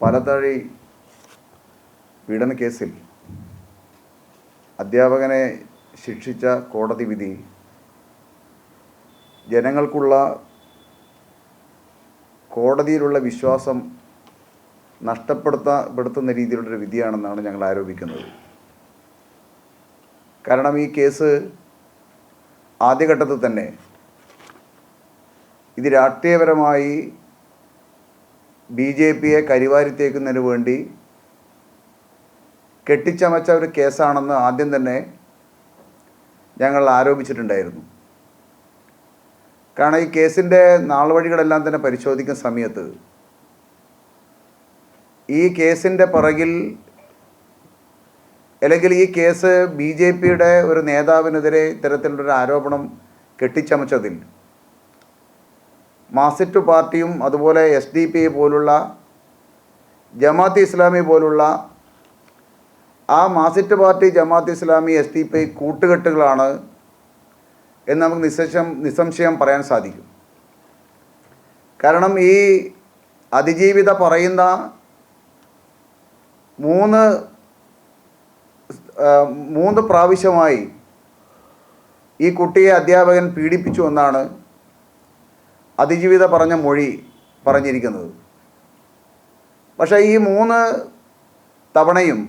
പാലത്താഴി പീഡന കേസിൽ അധ്യാപകനെ ശിക്ഷിച്ച കോടതി വിധി ജനങ്ങൾക്കുള്ള കോടതിയിലുള്ള വിശ്വാസം നഷ്ടപ്പെടുത്തപ്പെടുത്തുന്ന രീതിയിലുള്ളൊരു വിധിയാണെന്നാണ് ഞങ്ങൾ ആരോപിക്കുന്നത്. കാരണം ഈ കേസ് ആദ്യഘട്ടത്തിൽ തന്നെ ഇത് രാഷ്ട്രീയപരമായി ബി ജെ പിയെ കരിവാരിത്തേക്കുന്നതിന് വേണ്ടി കെട്ടിച്ചമച്ച ഒരു കേസാണെന്ന് ആദ്യം തന്നെ ഞങ്ങൾ ആരോപിച്ചിട്ടുണ്ടായിരുന്നു. കാരണം ഈ കേസിന്റെ നാൾവഴികളെല്ലാം തന്നെ പരിശോധിക്കുന്ന സമയത്ത് ഈ കേസിന്റെ പിറകിൽ അല്ലെങ്കിൽ ഈ കേസ് ബി ജെ പിയുടെ ഒരു നേതാവിനെതിരെ ഇത്തരത്തിലുള്ളൊരു ആരോപണം കെട്ടിച്ചമച്ചതിൽ മാസിറ്റ് പാർട്ടിയും അതുപോലെ എസ് ഡി പി പോലുള്ള ജമാഅത്ത് ഇസ്ലാമി പോലുള്ള ആ മാസിറ്റ് party Jamaat Islami S D P കൂട്ടുകെട്ടുകളാണ് എന്ന് നമുക്ക് നിസ്സംശയം നിസ്സംശയം പറയാൻ സാധിക്കും. കാരണം ഈ അതിജീവിത പറയുന്ന മൂന്ന് മൂന്ന് പ്രാവശ്യമായി ഈ കുട്ടിയെ അധ്യാപകൻ പീഡിപ്പിച്ചു എന്നാണ് അതിജീവിത പറഞ്ഞ മൊഴി പറഞ്ഞിരിക്കുന്നത്. പക്ഷേ ഈ മൂന്ന് തവണയും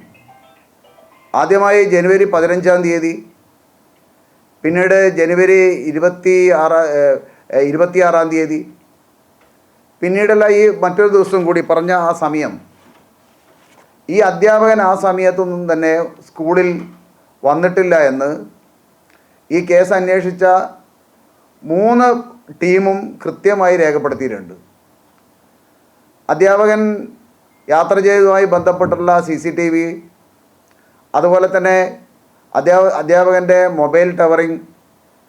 ആദ്യമായി ജനുവരി പതിനഞ്ചാം തീയതി പിന്നീട് ജനുവരി ഇരുപത്തി ആറ് ഇരുപത്തിയാറാം തീയതി പിന്നീടുള്ള ഈ മറ്റൊരു ദിവസം കൂടി പറഞ്ഞ ആ സമയം ഈ അധ്യാപകൻ ആ സമയത്തൊന്നും തന്നെ സ്കൂളിൽ വന്നിട്ടില്ല എന്ന് ഈ കേസ് അന്വേഷിച്ച മൂന്ന് ടീമും കൃത്യമായി രേഖപ്പെടുത്തിയിട്ടുണ്ട്. അധ്യാപകൻ യാത്ര ചെയ്തതുമായി ബന്ധപ്പെട്ടുള്ള സി സി ടി വി അതുപോലെ തന്നെ അധ്യാപ അധ്യാപകന്റെ മൊബൈൽ ടവറിങ്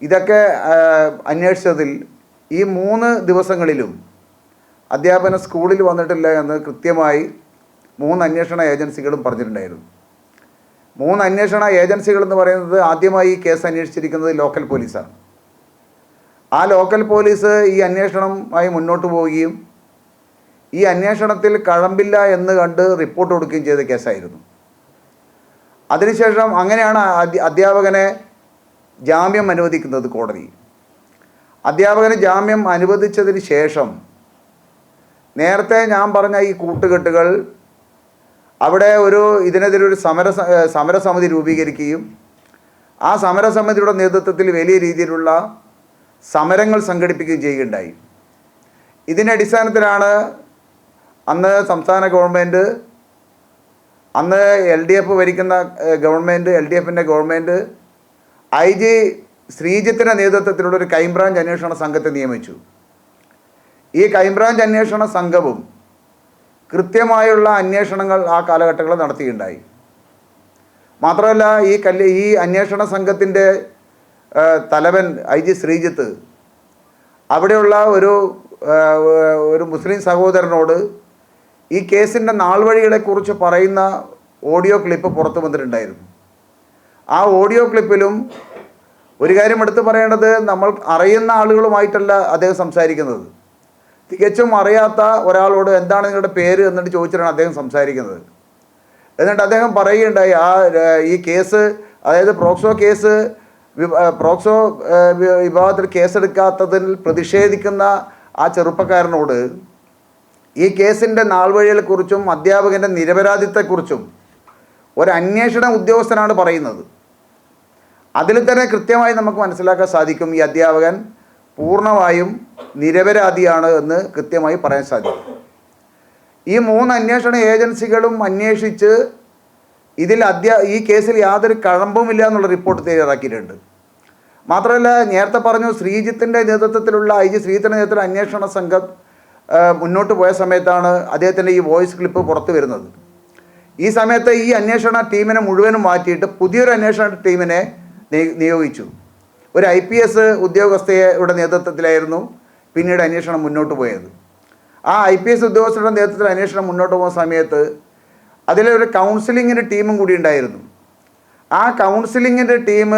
ഇതൊക്കെ അന്വേഷിച്ചതിൽ ഈ മൂന്ന് ദിവസങ്ങളിലും അധ്യാപന സ്കൂളിൽ വന്നിട്ടില്ല എന്ന് കൃത്യമായി മൂന്ന് അന്വേഷണ ഏജൻസികളും പറഞ്ഞിട്ടുണ്ടായിരുന്നു. മൂന്ന് അന്വേഷണ ഏജൻസികൾ എന്ന് പറയുന്നത് ആദ്യമായി ഈ കേസ് അന്വേഷിച്ചിരിക്കുന്നത് ലോക്കൽ പോലീസാണ്. ആ ലോക്കൽ പോലീസ് ഈ അന്വേഷണമായി മുന്നോട്ട് പോവുകയും ഈ അന്വേഷണത്തിൽ കഴമ്പില്ല എന്ന് കണ്ട് റിപ്പോർട്ട് കൊടുക്കുകയും ചെയ്ത കേസായിരുന്നു. അതിനുശേഷം അങ്ങനെയാണ് അധ്യാപകനെ ജാമ്യം അനുവദിക്കുന്നത് കോടതി. അധ്യാപകന് ജാമ്യം അനുവദിച്ചതിന് ശേഷം നേരത്തെ ഞാൻ പറഞ്ഞ ഈ കൂട്ടുകെട്ടുകൾ അവിടെ ഒരു ഇതിനെതിരെ ഒരു സമര സമരസമിതി രൂപീകരിക്കുകയും ആ സമരസമിതിയുടെ നേതൃത്വത്തിൽ വലിയ രീതിയിലുള്ള സമരങ്ങൾ സംഘടിപ്പിക്കുകയും ചെയ്യുകയുണ്ടായി. ഇതിന്റെ അടിസ്ഥാനത്തിലാണ് അന്ന് സംസ്ഥാന ഗവൺമെന്റ് അന്ന് എൽ ഡി എഫ് ഭരിക്കുന്ന ഗവൺമെന്റ് എൽ ഡി എഫിന്റെ ഗവൺമെന്റ് ഐ ജി ശ്രീജിത്തിന്റെ നേതൃത്വത്തിലുള്ള ഒരു ക്രൈംബ്രാഞ്ച് അന്വേഷണ സംഘത്തെ നിയമിച്ചു. ഈ ക്രൈംബ്രാഞ്ച് അന്വേഷണ സംഘവും കൃത്യമായുള്ള അന്വേഷണങ്ങൾ ആ കാലഘട്ടങ്ങളിൽ നടത്തിയിട്ടുണ്ടായി. മാത്രമല്ല ഈ കല്ല് ഈ അന്വേഷണ സംഘത്തിന്റെ തലവൻ ഐ ജി ശ്രീജിത്ത് അവിടെയുള്ള ഒരു ഒരു മുസ്ലിം സഹോദരനോട് ഈ കേസിന്റെ നാൾവഴികളെക്കുറിച്ച് പറയുന്ന ഓഡിയോ ക്ലിപ്പ് പുറത്തു വന്നിട്ടുണ്ടായിരുന്നു. ആ ഓഡിയോ ക്ലിപ്പിലും ഒരു കാര്യം എടുത്തു പറയേണ്ടത് നമ്മൾ അറിയുന്ന ആളുകളുമായിട്ടല്ല അദ്ദേഹം സംസാരിക്കുന്നത്. തികച്ചും അറിയാത്ത ഒരാളോട് എന്താണ് നിങ്ങളുടെ പേര് എന്നിട്ട് ചോദിച്ചിട്ടാണ് അദ്ദേഹം സംസാരിക്കുന്നത്. എന്നിട്ട് അദ്ദേഹം പറയുകയുണ്ടായി ആ ഈ കേസ് അതായത് പ്രോക്സോ കേസ് പ്രോക്സോ വിഭാഗത്തിൽ കേസെടുക്കാത്തതിൽ പ്രതിഷേധിക്കുന്ന ആ ചെറുപ്പക്കാരനോട് ഈ കേസിന്റെ നാൾവഴികളെക്കുറിച്ചും അധ്യാപകന്റെ നിരപരാധിത്വത്തെക്കുറിച്ചും ഒരു അന്വേഷണ ഉദ്യോഗസ്ഥനാണ് പറയുന്നത്. അതിൽ തന്നെ കൃത്യമായി നമുക്ക് മനസ്സിലാക്കാൻ സാധിക്കും ഈ അധ്യാപകൻ പൂർണമായും നിരപരാധിയാണ് എന്ന് കൃത്യമായി പറയാൻ സാധിക്കും. ഈ മൂന്ന് അന്വേഷണ ഏജൻസികളും അന്വേഷിച്ച് ഇതിൽ അധ്യാ ഈ കേസിൽ യാതൊരു കഴമ്പുമില്ല എന്നുള്ള റിപ്പോർട്ട് തയ്യാറാക്കിയിട്ടുണ്ട്. മാത്രമല്ല നേരത്തെ പറഞ്ഞു ശ്രീജിത്തിന്റെ നേതൃത്വത്തിലുള്ള ഐ ജി ശ്രീജിത്തിന്റെ നേതൃത്വത്തിൽ അന്വേഷണ സംഘം മുന്നോട്ട് പോയ സമയത്താണ് അദ്ദേഹത്തിന്റെ ഈ വോയിസ് ക്ലിപ്പ് പുറത്തു വരുന്നത്. ഈ സമയത്ത് ഈ അന്വേഷണ ടീമിനെ മുഴുവനും മാറ്റിയിട്ട് പുതിയൊരു അന്വേഷണ ടീമിനെ നിയോഗിച്ചു. ഒരു ഐ പി എസ് ഉദ്യോഗസ്ഥയുടെ നേതൃത്വത്തിലായിരുന്നു പിന്നീട് അന്വേഷണം മുന്നോട്ട് പോയത്. ആ ഐ പി എസ് ഉദ്യോഗസ്ഥരുടെ നേതൃത്വത്തിൽ അന്വേഷണം മുന്നോട്ട് പോകുന്ന സമയത്ത് അതിലൊരു കൗൺസിലിങ്ങിന്റെ ടീമും കൂടി ഉണ്ടായിരുന്നു. ആ കൗൺസിലിങ്ങിന്റെ ടീം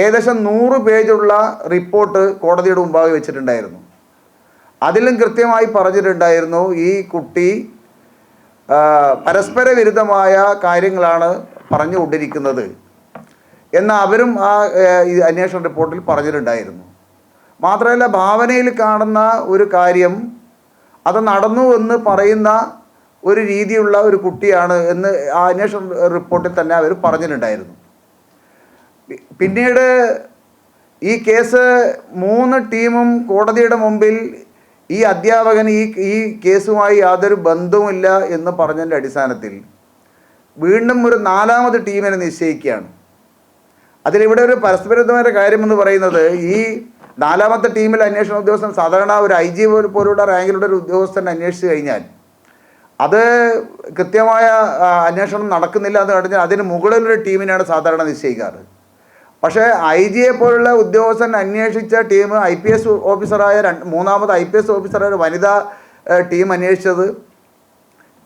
ഏകദേശം നൂറ് പേജുള്ള റിപ്പോർട്ട് കോടതിയുടെ മുമ്പാകെ വെച്ചിട്ടുണ്ടായിരുന്നു. അതിലും കൃത്യമായി പറഞ്ഞിട്ടുണ്ടായിരുന്നു ഈ കുട്ടി പരസ്പര വിരുദ്ധമായ കാര്യങ്ങളാണ് പറഞ്ഞുകൊണ്ടിരിക്കുന്നത് എന്ന് അവരും ആ അന്വേഷണ റിപ്പോർട്ടിൽ പറഞ്ഞിട്ടുണ്ടായിരുന്നു. മാത്രമല്ല ഭാവനയിൽ കാണുന്ന ഒരു കാര്യം അത് നടന്നു എന്ന് പറയുന്ന ഒരു രീതിയുള്ള ഒരു കുട്ടിയാണ് എന്ന് ആ അന്വേഷണ റിപ്പോർട്ടിൽ തന്നെ അവർ പറഞ്ഞിട്ടുണ്ടായിരുന്നു. പിന്നീട് ഈ കേസ് മൂന്ന് ടീമും കോടതിയുടെ മുമ്പിൽ ഈ അധ്യാപകൻ ഈ ഈ കേസുമായി യാതൊരു ബന്ധവുമില്ല എന്ന് പറഞ്ഞതിന്റെ അടിസ്ഥാനത്തിൽ വീണ്ടും ഒരു നാലാമത് ടീമിനെ നിശ്ചയിക്കുകയാണ്. അതിലിവിടെ ഒരു പരസ്പരമായ കാര്യമെന്ന് പറയുന്നത് ഈ നാലാമത്തെ ടീമിൽ അന്വേഷണ ഉദ്യോഗസ്ഥൻ സാധാരണ ഒരു ഐ ജി പോലുള്ള റാങ്കിലുള്ള ഒരു ഉദ്യോഗസ്ഥൻ അന്വേഷിച്ച് കഴിഞ്ഞാൽ അത് കൃത്യമായ അന്വേഷണം നടക്കുന്നില്ല എന്ന് കഴിഞ്ഞാൽ അതിന് മുകളിലൊരു ടീമിനെയാണ് സാധാരണ നിശ്ചയിക്കാറ്. പക്ഷേ ഐ ജിയെ പോലുള്ള ഉദ്യോഗസ്ഥൻ അന്വേഷിച്ച ടീം ഐ പി എസ് ഓഫീസറായ രണ്ട് മൂന്നാമത് ഐ പി എസ് ഓഫീസറായ ഒരു വനിതാ ടീം അന്വേഷിച്ചത്.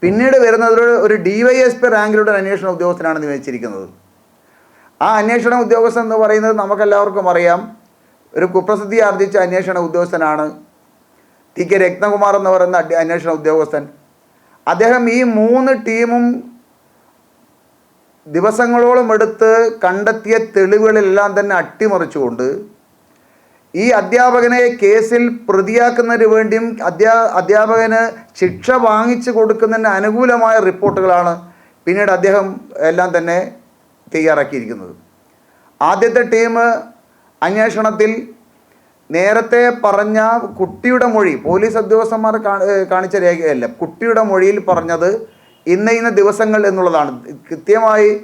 പിന്നീട് വരുന്നത് ഒരു- ഡി വൈ എസ് പി റാങ്കിലൂടെ അന്വേഷണ ഉദ്യോഗസ്ഥനാണ് നിയമിച്ചിരിക്കുന്നത് ആ അന്വേഷണ ഉദ്യോഗസ്ഥൻ എന്ന് പറയുന്നത് നമുക്കെല്ലാവർക്കും അറിയാം. ഒരു കുപ്രസിദ്ധി ആർജിച്ച അന്വേഷണ ഉദ്യോഗസ്ഥനാണ്. ടി കെ രത്നകുമാർ എന്ന് പറയുന്ന അന്വേഷണ ഉദ്യോഗസ്ഥൻ. അദ്ദേഹം ഈ മൂന്ന് ടീമും ദിവസങ്ങളോളം എടുത്ത് കണ്ടെത്തിയ തെളിവുകളെല്ലാം തന്നെ അട്ടിമറിച്ചുകൊണ്ട് ഈ അധ്യാപകനെ കേസിൽ പ്രതിയാക്കുന്നതിന് വേണ്ടിയും അധ്യാ അധ്യാപകന് ശിക്ഷ വാങ്ങിച്ചു കൊടുക്കുന്നതിന് അനുകൂലമായ റിപ്പോർട്ടുകളാണ് പിന്നീട് അദ്ദേഹം എല്ലാം തന്നെ തയ്യാറാക്കിയിരിക്കുന്നത്. ആദ്യത്തെ ടീം അന്വേഷണത്തിൽ നേരത്തെ പറഞ്ഞ കുട്ടിയുടെ മൊഴി പോലീസ് ഉദ്യോഗസ്ഥന്മാർ കാണിച്ച രേഖയല്ല കുട്ടിയുടെ മൊഴിയിൽ പറഞ്ഞത് ഇന്ന ഇന്ന ദിവസങ്ങൾ എന്നുള്ളതാണ്. കൃത്യമായി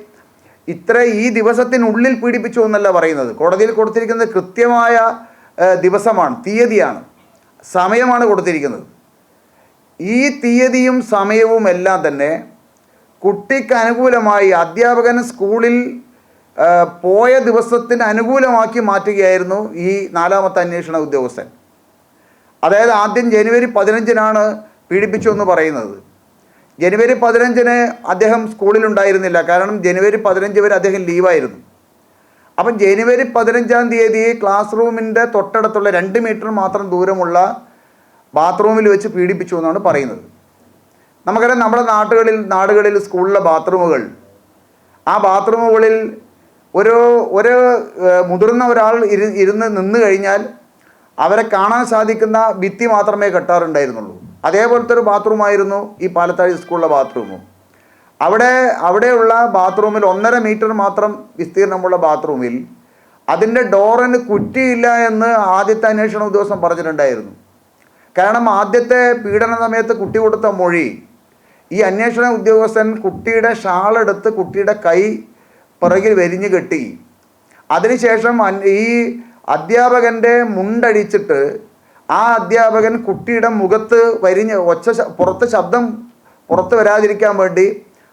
ഇത്ര ഈ ദിവസത്തിനുള്ളിൽ പീഡിപ്പിച്ചു എന്നല്ല പറയുന്നത്. കോടതിയിൽ കൊടുത്തിരിക്കുന്നത് കൃത്യമായ ദിവസമാണ് തീയതിയാണ്. സമയമാണ് കൊടുത്തിരിക്കുന്നത്. ഈ തീയതിയും സമയവും എല്ലാം തന്നെ കുട്ടിക്ക് അനുകൂലമായി അധ്യാപകൻ സ്കൂളിൽ പോയ ദിവസത്തിന് അനുകൂലമാക്കി മാറ്റുകയായിരുന്നു ഈ നാലാമത്തെ അന്വേഷണ ഉദ്യോഗസ്ഥൻ. അതായത് ആദ്യം ജനുവരി പതിനഞ്ചിനാണ് പീഡിപ്പിച്ചു എന്ന് പറയുന്നത്. ജനുവരി പതിനഞ്ചിന് അദ്ദേഹം സ്കൂളിലുണ്ടായിരുന്നില്ല. കാരണം ജനുവരി പതിനഞ്ച് വരെ അദ്ദേഹം ലീവായിരുന്നു. അപ്പം ജനുവരി പതിനഞ്ചാം തീയതി ക്ലാസ് റൂമിന്റെ തൊട്ടടുത്തുള്ള രണ്ട് മീറ്റർ മാത്രം ദൂരമുള്ള ബാത്റൂമിൽ വെച്ച് പീഡിപ്പിച്ചു എന്നാണ് പറയുന്നത്. നമുക്കറിയാം നമ്മുടെ നാട്ടുകളിൽ നാടുകളിൽ സ്കൂളിലെ ബാത്റൂമുകൾ ആ ബാത്റൂമുകളിൽ ഒരു ഒരു മുതിർന്ന ഒരാൾ ഇരു ഇരുന്ന് നിന്ന് കഴിഞ്ഞാൽ അവരെ കാണാൻ സാധിക്കുന്ന ഭിത്തി മാത്രമേ കെട്ടാറുണ്ടായിരുന്നുള്ളൂ. അതേപോലത്തെ ഒരു ബാത്റൂമായിരുന്നു ഈ പാലത്താഴി സ്കൂളിലെ ബാത്റൂമും. അവിടെ അവിടെയുള്ള ബാത്റൂമിൽ ഒന്നര മീറ്റർ മാത്രം വിസ്തീർണമുള്ള ബാത്റൂമിൽ അതിന്റെ ഡോറിന് കുറ്റിയില്ല എന്ന് ആദ്യത്തെ അന്വേഷണ ഉദ്യോഗസ്ഥൻ പറഞ്ഞിട്ടുണ്ടായിരുന്നു. കാരണം ആദ്യത്തെ പീഡന സമയത്ത് കുട്ടി കൊടുത്ത മൊഴി ഈ അന്വേഷണ ഉദ്യോഗസ്ഥൻ കുട്ടിയുടെ ഷാളെടുത്ത് കുട്ടിയുടെ കൈ പിറകിൽ വെരിഞ്ഞു കെട്ടി. അതിനുശേഷം ഈ അധ്യാപകന്റെ മുണ്ടടിച്ചിട്ട് ആ അധ്യാപകൻ കുട്ടിയുടെ മുഖത്ത് വരിഞ്ഞ് ഒച്ച പുറത്ത് ശബ്ദം പുറത്ത് വരാതിരിക്കാൻ വേണ്ടി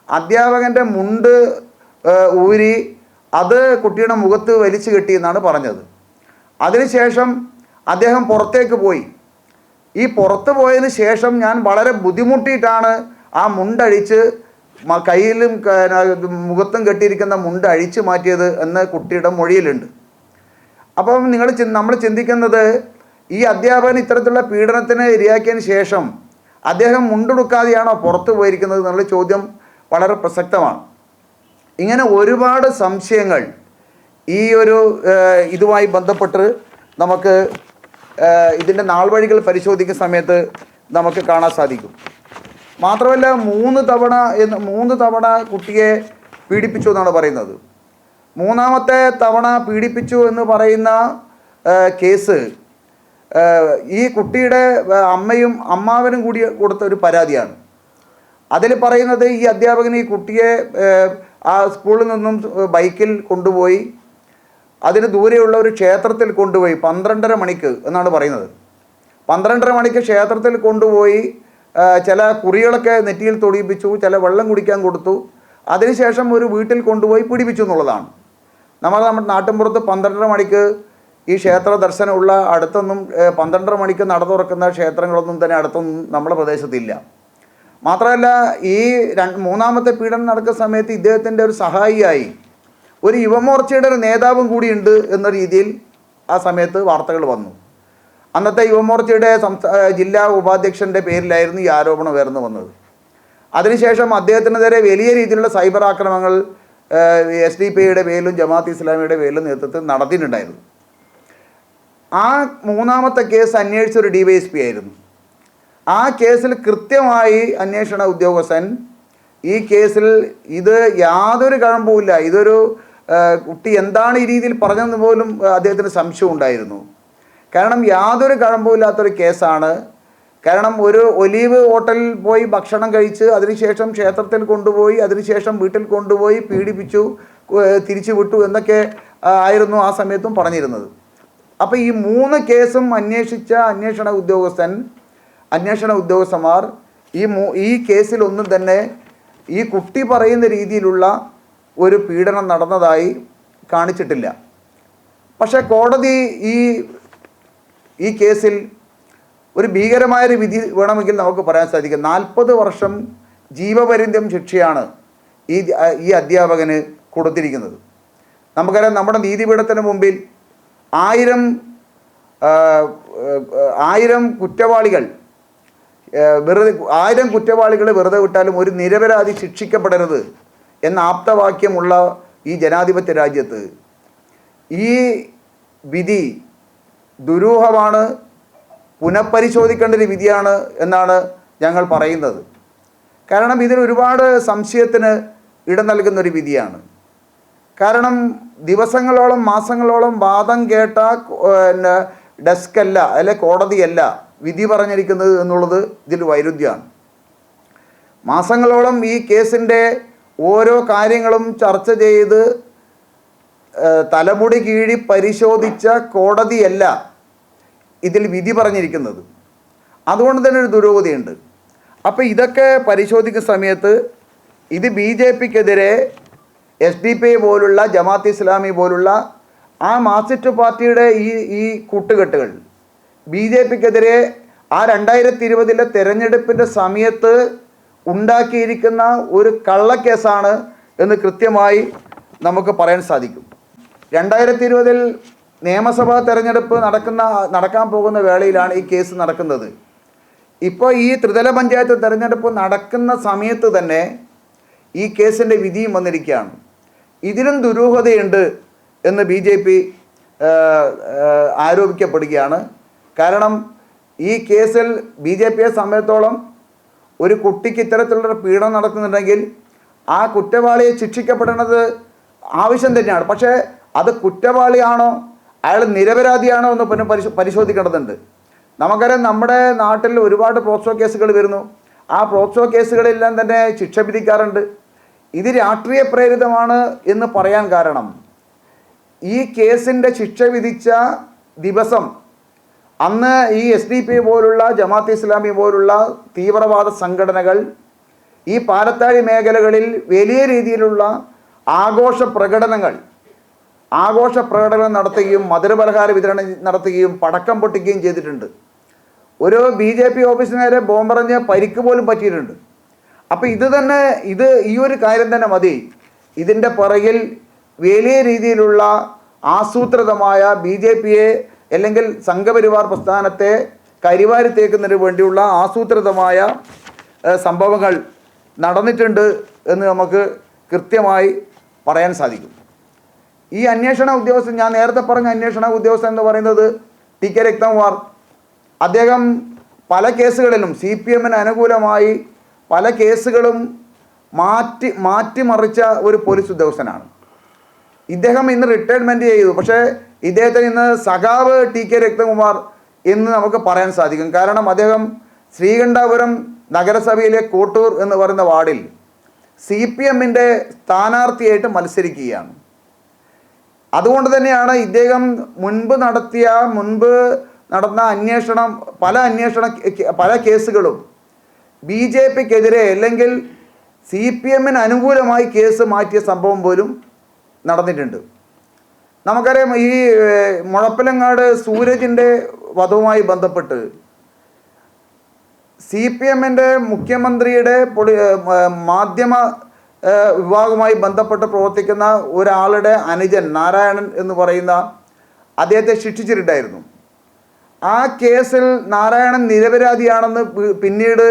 അധ്യാപകന്റെ മുണ്ട് ഊരി അത് കുട്ടിയുടെ മുഖത്ത് വലിച്ചു കെട്ടിയെന്നാണ് പറഞ്ഞത്. അതിനുശേഷം അദ്ദേഹം പുറത്തേക്ക് പോയി. ഈ പുറത്ത് പോയതിന് ശേഷം ഞാൻ വളരെ ബുദ്ധിമുട്ടിയിട്ടാണ് ആ മുണ്ടഴിച്ച് കയ്യിലും മുഖത്തും കെട്ടിയിരിക്കുന്ന മുണ്ട് അഴിച്ചു മാറ്റിയത് എന്ന് കുട്ടിയുടെ മൊഴിയിലുണ്ട്. അപ്പം നിങ്ങൾ നമ്മൾ ചിന്തിക്കുന്നത് ഈ അധ്യാപകൻ ഇത്തരത്തിലുള്ള പീഡനത്തിന് ഇരയാക്കിയതിന് ശേഷം അദ്ദേഹം മുണ്ടെടുക്കാതെയാണോ പുറത്തു പോയിരിക്കുന്നത് എന്നുള്ള ചോദ്യം വളരെ പ്രസക്തമാണ്. ഇങ്ങനെ ഒരുപാട് സംശയങ്ങൾ ഈ ഒരു ഇതുമായി ബന്ധപ്പെട്ട് നമുക്ക് ഇതിന്റെ നാൾവഴികൾ പരിശോധിക്കുന്ന സമയത്ത് നമുക്ക് കാണാൻ സാധിക്കും. മാത്രമല്ല മൂന്ന് തവണ എന്ന് മൂന്ന് തവണ കുട്ടിയെ പീഡിപ്പിച്ചു എന്നാണ് പറയുന്നത്. മൂന്നാമത്തെ തവണ പീഡിപ്പിച്ചു എന്ന് പറയുന്ന കേസ് ഈ കുട്ടിയുടെ അമ്മയും അമ്മാവനും കൂടി കൊടുത്ത ഒരു പരാതിയാണ്. അതിൽ പറയുന്നത് ഈ അധ്യാപകൻ ഈ കുട്ടിയെ ആ സ്കൂളിൽ നിന്നും ബൈക്കിൽ കൊണ്ടുപോയി അതിന് ദൂരെയുള്ള ഒരു ക്ഷേത്രത്തിൽ കൊണ്ടുപോയി പന്ത്രണ്ടര മണിക്ക് എന്നാണ് പറയുന്നത്. പന്ത്രണ്ടര മണിക്ക് ക്ഷേത്രത്തിൽ കൊണ്ടുപോയി ചില കുറികളൊക്കെ നെറ്റിയിൽ തൊടിയിപ്പിച്ചു ചില വെള്ളം കുടിക്കാൻ കൊടുത്തു. അതിനുശേഷം ഒരു വീട്ടിൽ കൊണ്ടുപോയി പിടിപ്പിച്ചു എന്നുള്ളതാണ്. നമ്മൾ നമ്മുടെ നാട്ടിൻപുറത്ത് പന്ത്രണ്ടര മണിക്ക് ഈ ക്ഷേത്ര ദർശനമുള്ള അടുത്തൊന്നും പന്ത്രണ്ടര മണിക്ക് നട തുറക്കുന്ന ക്ഷേത്രങ്ങളൊന്നും തന്നെ അടുത്തൊന്നും നമ്മുടെ പ്രദേശത്തില്ല. മാത്രമല്ല ഈ മൂന്നാമത്തെ പീഡനം നടക്കുന്ന സമയത്ത് ഇദ്ദേഹത്തിന്റെ ഒരു സഹായിയായി ഒരു യുവമോർച്ചയുടെ ഒരു നേതാവും കൂടിയുണ്ട് എന്ന രീതിയിൽ ആ സമയത്ത് വാർത്തകൾ വന്നു. അന്നത്തെ യുവമോർച്ചയുടെ ജില്ലാ ഉപാധ്യക്ഷന്റെ പേരിലായിരുന്നു ഈ ആരോപണം ഉയർന്നു വന്നത്. അതിനുശേഷം അദ്ദേഹത്തിനെതിരെ വലിയ രീതിയിലുള്ള സൈബർ ആക്രമണങ്ങൾ എസ് ഡി പി ഐയുടെ പേരിലും ജമാഅത്ത് ഇസ്ലാമിയുടെ പേരിലും നേതൃത്വത്തിൽ നടത്തിയിട്ടുണ്ടായിരുന്നു. ആ മൂന്നാമത്തെ കേസ് അന്വേഷിച്ച ഒരു ഡിവൈഎസ്പി ആയിരുന്നു. ആ കേസിൽ കൃത്യമായി അന്വേഷണ ഉദ്യോഗസ്ഥൻ ഈ കേസിൽ ഇത് യാതൊരു കഴമ്പുമില്ല. ഇതൊരു കുട്ടി എന്താണ് ഈ രീതിയിൽ പറഞ്ഞതെന്ന് പോലും അദ്ദേഹത്തിന് സംശയം ഉണ്ടായിരുന്നു. കാരണം യാതൊരു കഴമ്പുമില്ലാത്തൊരു കേസാണ്. കാരണം ഒരു ഒലീവ് ഹോട്ടലിൽ പോയി ഭക്ഷണം കഴിച്ച് അതിനുശേഷം ക്ഷേത്രത്തിൽ കൊണ്ടുപോയി അതിനുശേഷം വീട്ടിൽ കൊണ്ടുപോയി പീഡിപ്പിച്ചു തിരിച്ചു വിട്ടു എന്നൊക്കെ ആയിരുന്നു ആ സമയത്തും പറഞ്ഞിരുന്നത്. അപ്പോൾ ഈ മൂന്ന് കേസും അന്വേഷിച്ച അന്വേഷണ ഉദ്യോഗസ്ഥൻ അന്വേഷണ ഉദ്യോഗസ്ഥന്മാർ ഈ മൂ ഈ കേസിലൊന്നും തന്നെ ഈ കുട്ടി പറയുന്ന രീതിയിലുള്ള ഒരു പീഡനം നടന്നതായി കാണിച്ചിട്ടില്ല. പക്ഷേ കോടതി ഈ ഈ കേസിൽ ഒരു ഭീകരമായൊരു വിധി വേണമെങ്കിൽ നമുക്ക് പറയാൻ സാധിക്കും. നാൽപ്പത് വർഷം ജീവപര്യന്തം ശിക്ഷയാണ് ഈ ഈ അധ്യാപകന് കൊടുത്തിരിക്കുന്നത്. നമുക്കറിയാം നമ്മുടെ നീതിപീഠത്തിന് മുമ്പിൽ ആയിരം ആയിരം കുറ്റവാളികൾ വെറുതെ ആയിരം കുറ്റവാളികളെ വെറുതെ വിട്ടാലും ഒരു നിരപരാധി ശിക്ഷിക്കപ്പെടരുത് എന്ന ആപ്തവാക്യമുള്ള ഈ ജനാധിപത്യ രാജ്യത്ത്. ഈ വിധി ദുരൂഹമാണ് പുനഃപരിശോധിക്കേണ്ട ഒരു വിധിയാണ് എന്നാണ് ഞങ്ങൾ പറയുന്നത്. കാരണം ഇതിന് ഒരുപാട് സംശയത്തിന് ഇടം നൽകുന്ന ഒരു വിധിയാണ്. കാരണം ദിവസങ്ങളോളം മാസങ്ങളോളം വാദം കേട്ട പിന്നെ ഡെസ്കല്ല അല്ലെ കോടതിയല്ല വിധി പറഞ്ഞിരിക്കുന്നത് എന്നുള്ളത് ഇതിൽ വൈരുദ്ധ്യമാണ്. മാസങ്ങളോളം ഈ കേസിന്റെ ഓരോ കാര്യങ്ങളും ചർച്ച ചെയ്ത് തലമുടി കീഴി പരിശോധിച്ച കോടതിയല്ല ഇതിൽ വിധി പറഞ്ഞിരിക്കുന്നത്. അതുകൊണ്ട് തന്നെ ഒരു ദുരൂഹതയുണ്ട്. അപ്പോൾ ഇതൊക്കെ പരിശോധിക്കുന്ന സമയത്ത് ഇത് ബി ജെ പിക്കെതിരെ എസ് ഡി പി പോലുള്ള ജമാഅത്ത് ഇസ്ലാമി പോലുള്ള ആ മാസിസ്റ്റ് പാർട്ടിയുടെ ഈ ഈ കൂട്ടുകെട്ടുകൾ ബി ജെ പിക്കെതിരെ ആ രണ്ടായിരത്തി ഇരുപതിലെ തെരഞ്ഞെടുപ്പിന്റെ സമയത്ത് ഉണ്ടാക്കിയിരിക്കുന്ന ഒരു കള്ളക്കേസാണ് എന്ന് കൃത്യമായി നമുക്ക് പറയാൻ സാധിക്കും. രണ്ടായിരത്തി ഇരുപതിൽ നിയമസഭാ തെരഞ്ഞെടുപ്പ് നടക്കുന്ന നടക്കാൻ പോകുന്ന വേളയിലാണ് ഈ കേസ് നടക്കുന്നത്. ഇപ്പോൾ ഈ ത്രിതല പഞ്ചായത്ത് തെരഞ്ഞെടുപ്പ് നടക്കുന്ന സമയത്ത് തന്നെ ഈ കേസിന്റെ വിധിയും വന്നിരിക്കുകയാണ്. ഇതിലും ദുരൂഹതയുണ്ട് എന്ന് ബി ജെ പി ആരോപിക്കപ്പെടുകയാണ്. കാരണം ഈ കേസിൽ ബി ജെ പിയെ സമയത്തോളം ഒരു കുട്ടിക്ക് ഇത്തരത്തിലുള്ള പീഡനം നടക്കുന്നുണ്ടെങ്കിൽ ആ കുറ്റവാളിയെ ശിക്ഷിക്കപ്പെടേണ്ടത് ആവശ്യം തന്നെയാണ്. പക്ഷേ അത് കുറ്റവാളിയാണോ അയാൾ നിരപരാധിയാണോ എന്ന് പിന്നെ പരിശോ പരിശോധിക്കേണ്ടതുണ്ട്. നമുക്കറിയാം നമ്മുടെ നാട്ടിൽ ഒരുപാട് പ്രോക്സോ കേസുകൾ വരുന്നു. ആ പ്രോക്സോ കേസുകളെല്ലാം തന്നെ ശിക്ഷ വിധിക്കാറുണ്ട്. ഇത് രാഷ്ട്രീയ പ്രേരിതമാണ് എന്ന് പറയാൻ കാരണം ഈ കേസിന്റെ ശിക്ഷ വിധിച്ച ദിവസം അന്ന് ഈ എസ് ഡി പി പോലുള്ള ജമാഅത്ത് ഇസ്ലാമി പോലുള്ള തീവ്രവാദ സംഘടനകൾ ഈ പാലത്താഴി മേഖലകളിൽ വലിയ രീതിയിലുള്ള ആഘോഷ പ്രകടനങ്ങൾ ആഘോഷ പ്രകടനം നടത്തുകയും മധുരപലഹാര വിതരണം നടത്തുകയും പടക്കം പൊട്ടിക്കുകയും ചെയ്തിട്ടുണ്ട്. ഒരു ബി ജെ പി ഓഫീസിന് നേരെ ബോംബെറിഞ്ഞ് പരിക്ക് പോലും പറ്റിയിട്ടുണ്ട്. അപ്പോൾ ഇത് തന്നെ ഇത് ഈ ഒരു കാര്യം തന്നെ മതി. ഇതിന്റെ പുറകിൽ വലിയ രീതിയിലുള്ള ആസൂത്രിതമായ ബി ജെ പിയെ അല്ലെങ്കിൽ സംഘപരിവാർ പ്രസ്ഥാനത്തെ കരിവാരി തേക്കുന്നതിന് വേണ്ടിയുള്ള ആസൂത്രിതമായ സംഭവങ്ങൾ നടന്നിട്ടുണ്ട് എന്ന് നമുക്ക് കൃത്യമായി പറയാൻ സാധിക്കും. ഈ അന്വേഷണ ഉദ്യോഗസ്ഥൻ ഞാൻ നേരത്തെ പറഞ്ഞ അന്വേഷണ ഉദ്യോഗസ്ഥൻ എന്ന് പറയുന്നത് ടി കെ രക്തകുമാർ അദ്ദേഹം പല കേസുകളിലും സി പി എമ്മിന് അനുകൂലമായി പല കേസുകളും മാറ്റി മാറ്റിമറിച്ച ഒരു പോലീസ് ഉദ്യോഗസ്ഥനാണ്. ഇദ്ദേഹം ഇന്ന് റിട്ടയർമെന്റ് ചെയ്തു. പക്ഷേ ഇദ്ദേഹത്തിന് ഇന്ന് സഖാവ് ടി കെ രക്തകുമാർ എന്ന് നമുക്ക് പറയാൻ സാധിക്കും. കാരണം അദ്ദേഹം ശ്രീകണ്ഠാപുരം നഗരസഭയിലെ കോട്ടൂർ എന്ന് പറയുന്ന വാർഡിൽ സി പി എമ്മിന്റെ സ്ഥാനാർത്ഥിയായിട്ട് മത്സരിക്കുകയാണ്. അതുകൊണ്ട് തന്നെയാണ് ഇദ്ദേഹം മുൻപ് നടത്തിയ മുൻപ് നടന്ന അന്വേഷണം പല അന്വേഷണ പല കേസുകളും ബി ജെ പിക്കെതിരെ അല്ലെങ്കിൽ സി പി എമ്മിന് അനുകൂലമായി കേസ് മാറ്റിയ സംഭവം പോലും നടന്നിട്ടുണ്ട്. നമുക്കറിയാം ഈ മുഴപ്പിലങ്ങാട് സൂരജിന്റെ വധവുമായി ബന്ധപ്പെട്ട് സി പി എമ്മിന്റെ മുഖ്യമന്ത്രിയുടെ പൊളി മാധ്യമ വിഭാഗവുമായി ബന്ധപ്പെട്ട് പ്രവർത്തിക്കുന്ന ഒരാളുടെ അനുജൻ നാരായണൻ എന്ന് പറയുന്ന അദ്ദേഹത്തെ ശിക്ഷിച്ചിട്ടുണ്ടായിരുന്നു. ആ കേസിൽ നാരായണൻ നിരപരാധിയാണെന്ന് പിന്നീട്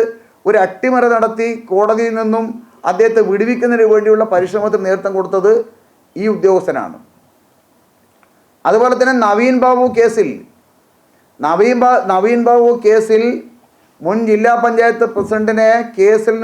ഒരു അട്ടിമറി നടത്തി കോടതിയിൽ നിന്നും അദ്ദേഹത്തെ വിടുവിക്കുന്നതിന് വേണ്ടിയുള്ള പരിശ്രമത്തിന് നേതൃത്വം കൊടുത്തത് ഈ ഉദ്യോഗസ്ഥനാണ്. അതുപോലെ തന്നെ നവീൻ ബാബു കേസിൽ നവീൻ ബാ നവീൻ ബാബു കേസിൽ മുൻ ജില്ലാ പഞ്ചായത്ത് പ്രസിഡന്റിനെ കേസിൽ